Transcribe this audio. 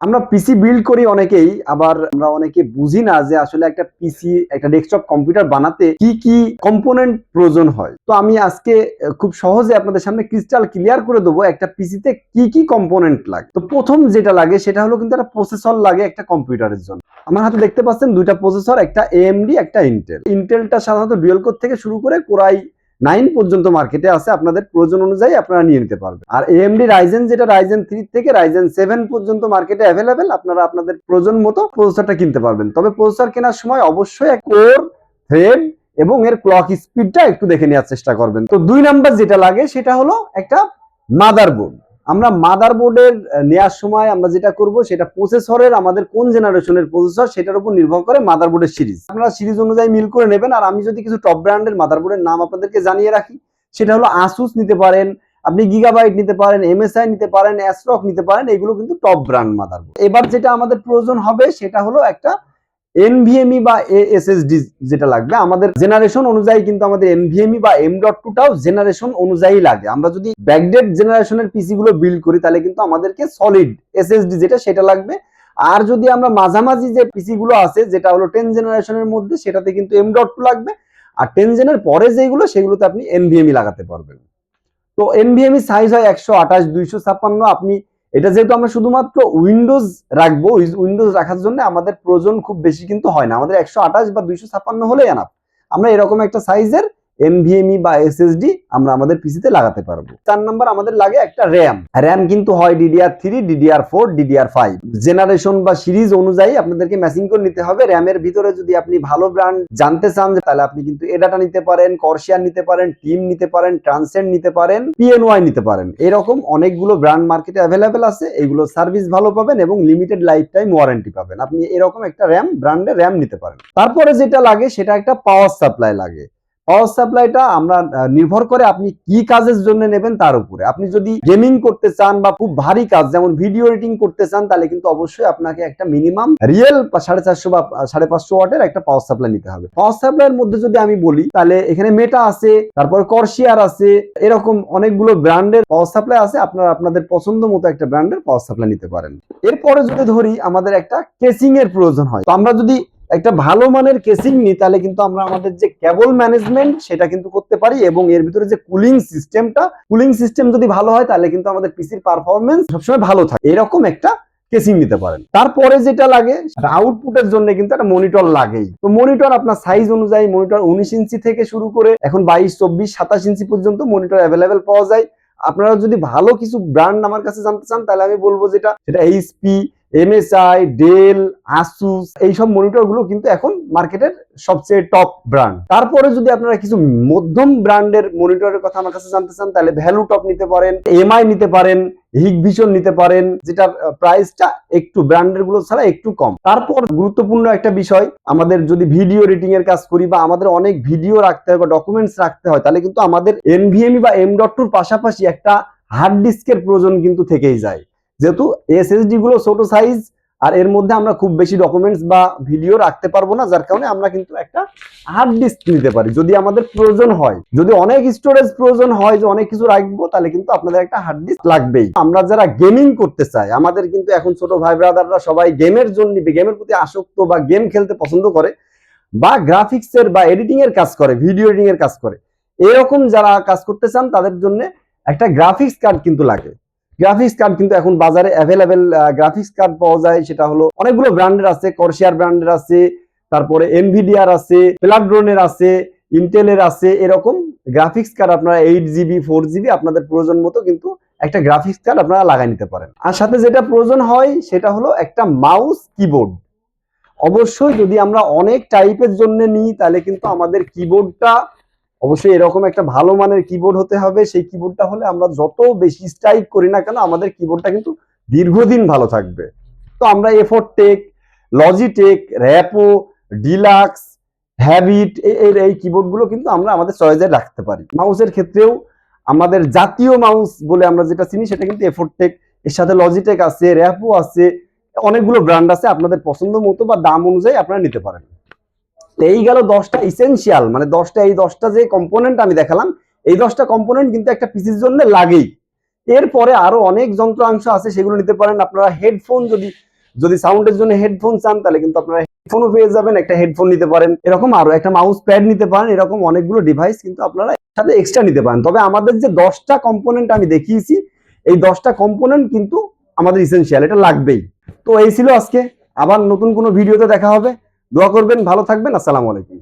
আমরা PC build করি অনেকেই, আবার আমরা অনেকে বুঝি না যে আসলে একটা পিসি একটা ডেস্কটপ কম্পিউটার বানাতে কি কি কম্পোনেন্ট প্রয়োজন হয়। তো আমি আজকে খুব সহজে আপনাদের সামনে ক্রিস্টাল ক্লিয়ার করে দেবো একটা পিসিতে কি কি কম্পোনেন্ট লাগে। তো প্রথম যেটা লাগে, সেটা হলো কিন্তু একটা প্রসেসর লাগে একটা কম্পিউটারের জন্য। আমার হাতে দেখতে পাচ্ছেন দুইটা প্রসেসর একটা এএমডি একটা ইন্টেল ইন্টেলটা সাধারণত ডুয়েল কোর থেকে শুরু করে কোরাই নাইন পর্যন্ত মার্কেটে আছে, আপনাদের প্রয়োজন অনুযায়ী আপনারা নিয়ে নিতে পারবেন। আর এএমডি রাইজেন যেটা রাইজেন থ্রি থেকে রাইজেন সেভেন পর্যন্ত মার্কেটে অ্যাভেলেবেল আপনারা আপনাদের প্রয়োজন মতো প্রসেসরটা কিনতে পারবেন। তবে প্রসেসর কেনার সময় অবশ্যই কোর থ্রেড এবং এর ক্লক স্পিডটা একটু দেখে নেওয়ার চেষ্টা করবেন। তো দুই নাম্বার যেটা লাগে, সেটা হলো একটা মাদারবোর্ড আমরা মাদারবোর্ডের নেওয়ার সময় আমরা যেটা করব সেটা প্রসেসরের আমাদের কোন জেনারেশনের প্রসেসর সেটার উপর নির্ভর করে মাদারবোর্ডের সিরিজ আপনারা সিরিজ অনুযায়ী মিল করে নেবেন। আর আমি যদি কিছু টপ ব্র্যান্ডের মাদারবোর্ডের নাম আপনাদেরকে জানিয়ে রাখি, সেটা হলো আসুস নিতে পারেন, আপনি গিগাবাইট নিতে পারেন এমএসআই নিতে পারেন অ্যাস্ট্রক নিতে পারেন, এগুলো কিন্তু টপ ব্র্যান্ড মাদারবোর্ড এবার যেটা আমাদের প্রয়োজন হবে, সেটা হলো একটা এনভিএমই বা এএসএসডি যেটা লাগবে, আমাদের জেনারেশন অনুযায়ী কিন্তু আমাদের এনভিএমই বা এম ডট টুটাও জেনারেশন অনুযায়ী লাগে। আমরা যদি ব্যাকডেট জেনারেশনের পিসি গুলো বিল্ড করি, তাহলে কিন্তু আমাদেরকে সলিড এসএসডি যেটা, সেটা লাগবে। আর যদি আমরা মাঝামাঝি যে পিসি গুলো আছে, যেটা হলো টেন জেনারেশনের মধ্যে, সেটাতে কিন্তু এম ডট টু লাগবে। আর টেন জেনের পরে যেগুলো সেগুলোতে আপনি এনভিএমই লাগাতে পারবেন। তো এনভিএমই সাইজ হয় একশো আঠাশ, দুইশো ছাপ্পান্ন। আপনি এটা যেহেতু আমরা শুধুমাত্র উইন্ডোজ রাখব উইন্ডোজ রাখার জন্য আমাদের প্রয়োজন খুব বেশি কিন্তু হয় না। আমাদের একশো আঠাশ বা দুইশো ছাপ্পান্ন হলেই এনাফ আমরা এরকম একটা সাইজের এনভিএমই বা এসএসডি আমরা আমাদের পিসিতে লাগাতে পারব। চার নাম্বার আমাদের লাগে একটা র্যাম র্যাম কিন্তু হয় DDR three DDR four DDR five generation বা সিরিজ অনুযায়ী আপনাদেরকে ম্যাচিং করে নিতে হবে। র্যামের ভিতরে যদি আপনি ভালো ব্র্যান্ড জানতে চান, তাহলে আপনি কিন্তু এডাটা নিতে পারেন কর্সিয়ার নিতে পারেন টিম নিতে পারেন ট্রান্সেন্ড নিতে পারেন পিএনওয়াই নিতে পারেন। এরকম অনেকগুলো ব্র্যান্ড মার্কেটে অ্যাভেলেবেল আছে। এগুলো সার্ভিস ভালো পাবেন এবং লিমিটেড লাইফ টাইম ওয়ারেন্টি পাবেন। আপনি এরকম একটা র্যাম ব্র্যান্ডের র্যাম নিতে পারেন। তারপরে যেটা লাগে, সেটা একটা পাওয়ার সাপ্লাই লাগে। পাওয়ার সাপ্লাইটা আমরা নির্ভর করে আপনি কি কাজের জন্য নেবেন তার উপরে। আপনি যদি গেমিং করতে চান বা খুব ভারী কাজ, যেমন ভিডিও এডিটিং করতে চান, তাহলে কিন্তু অবশ্যই আপনাকে একটা মিনিমাম রিয়েল সাড়ে চারশো বা সাড়ে পাঁচশো ওয়াটের একটা পাওয়ার সাপ্লাই নিতে হবে। পাওয়ার সাপ্লাইয়ের মধ্যে যদি আমি বলি, তাহলে এখানে মেটা আছে, তারপর করশিয়ার আছে, এরকম অনেকগুলো ব্র্যান্ডের পাওয়ার সাপ্লাই আছে। আপনারা আপনাদের পছন্দ মতো একটা ব্র্যান্ডের পাওয়ার সাপ্লাই নিতে পারেন। এরপরে যদি ধরি, আমাদের একটা কেসিং এর প্রয়োজন হয়। তো আমরা যদি একটা ভালো মানের কেসিং নিই, তাহলে কিন্তু আমরা আমাদের যে কেবল ম্যানেজমেন্ট সেটা কিন্তু করতে পারি এবং এর ভিতরে যে কুলিং সিস্টেমটা কুলিং সিস্টেম যদি ভালো হয় তাহলে কিন্তু আমাদের পিসির পারফরমেন্স সবসময় ভালো থাকে। এরকম একটা কেসিং নিতে পারেন। তারপরে যেটা লাগে আউটপুটের জন্য কিন্তু একটা মনিটর লাগেই। তো মনিটর আপনার সাইজ অনুযায়ী মনিটর উনিশ ইঞ্চি থেকে শুরু করে এখন বাইশ, চব্বিশ, সাতাশ ইঞ্চি পর্যন্ত মনিটর অ্যাভেলেবেল পাওয়া যায়। আপনারা যদি ভালো কিছু ব্র্যান্ড আমার কাছে জানতে চান, তাহলে আমি বলব যেটা, সেটা এইচপি এমএসআই ডেল আসুস এইসব মনিটরগুলো কিন্তু এখন মার্কেটের সবচেয়ে টপ ব্র্যান্ড তারপরে যদি আপনারা কিছু মধ্যম ব্র্যান্ডের মনিটরের কথা আমার কাছে জানতে চান, তাহলে ভ্যালু টপ নিতে পারেন এমআই নিতে পারেন, হিগ ভিশন নিতে পারেন, যেটার প্রাইসটা একটু ব্র্যান্ডেরগুলো ছাড়া একটু কম। তারপর গুরুত্বপূর্ণ একটা বিষয়, আমাদের যদি ভিডিও এডিটিং এর কাজ করি বা আমাদের অনেক ভিডিও রাখতে হয় বা ডকুমেন্টস রাখতে হয়, তাহলে কিন্তু আমাদের এনভিএমই বা এম ডট টুর পাশাপাশি একটা হার্ড ডিস্কের প্রয়োজন কিন্তু থেকেই যায়। যেহেতু এসএসডি গুলো ছোট সাইজ আর এর মধ্যে আমরা খুব বেশি ডকুমেন্টস বা ভিডিও রাখতে পারব না, যার কারণে আমরা কিন্তু একটা হার্ড ডিস্ক নিতে পারি। যদি আমাদের প্রয়োজন হয়, যদি অনেক স্টোরেজ প্রয়োজন হয়, যে অনেক কিছু রাখব, তাহলে কিন্তু আপনাদের একটা হার্ড ডিস্ক লাগবেই। আমরা যারা গেমিং করতে চাই, আমাদের কিন্তু এখন ছোট ভাই ব্রাদাররা সবাই গেমের জন্য গেমের প্রতি আসক্ত বা গেম খেলতে পছন্দ করে, বা গ্রাফিক্স এর বা এডিটিং এর কাজ করে ভিডিও এডিটিং এর কাজ করে। এরকম যারা কাজ করতে চান, তাদের জন্য একটা গ্রাফিক্স কার্ড কিন্তু লাগে। গ্রাফিক্স কার্ড কিন্তু এখন বাজারে অ্যাভেলেবেল গ্রাফিক্স কার্ড পাওয়া যায়। সেটা হলো অনেকগুলো ব্র্যান্ডের আছে করশিয়ার ব্র্যান্ডের আছে, তারপরে এনভিডিআর আছে প্লাড্রনের আছে ইন্টেলের আছে, এরকম গ্রাফিক্স কার্ড আপনারা এইট জিবি ফোর জিবি আপনাদের প্রয়োজন মতো কিন্তু একটা গ্রাফিক্স কার্ড আপনারা লাগাই নিতে পারেন। আর সাথে যেটা প্রয়োজন হয়, সেটা হলো একটা মাউস কিবোর্ড অবশ্যই যদি আমরা অনেক টাইপের জন্য নিই, তাহলে কিন্তু আমাদের কিবোর্ডটা অবশ্যই এরকম একটা ভালো মানের কিবোর্ড হতে হবে। সেই কিবোর্ডটা হলে আমরা যত বেশি স্ট্রাইক করি না কেন, আমাদের কিবোর্ডটা কিন্তু দীর্ঘদিন ভালো থাকবে। তো আমরা এফোর্ট টেক লজিটেক র্যাপো ডিলাক্স হ্যাবিট এর এই কিবোর্ডগুলো কিন্তু আমরা আমাদের চয়েসে রাখতে পারি। মাউসের ক্ষেত্রেও আমাদের জাতীয় মাউস বলে আমরা যেটা চিনি, সেটা কিন্তু এফোর্ট টেক এর সাথে লজিটেক আছে র্যাপো আছে, অনেকগুলো ব্র্যান্ড আছে, আপনাদের পছন্দ মতো বা দাম অনুযায়ী আপনারা নিতে পারেন। তো এই গেল দশটা ইসেনশিয়াল মানে দশটা, এই দশটা যে কম্পোনেন্ট আমি দেখালাম, এই দশটা কম্পোনেন্ট কিন্তু একটা পিসির জন্য লাগেই। এরপরে আরও অনেক যন্ত্রাংশ আছে, সেগুলো নিতে পারেন। আপনারা হেডফোন যদি যদি সাউন্ডের জন্য হেডফোন চান, তাহলে কিন্তু আপনারা হেডফোনও পেয়ে যাবেন, একটা হেডফোন নিতে পারেন। এরকম আরও একটা মাউস প্যাড নিতে পারেন, এরকম অনেকগুলো ডিভাইস কিন্তু আপনারা সাথে এক্সট্রা নিতে পারেন। তবে আমাদের যে দশটা কম্পোনেন্ট আমি দেখিয়েছি, এই দশটা কম্পোনেন্ট কিন্তু আমাদের ইসেনশিয়াল এটা লাগবেই। তো এই ছিল আজকে। আবার নতুন কোনো ভিডিওতে দেখা হবে। দোয়া করবেন ভালো থাকবেন আসসালামু আলাইকুম।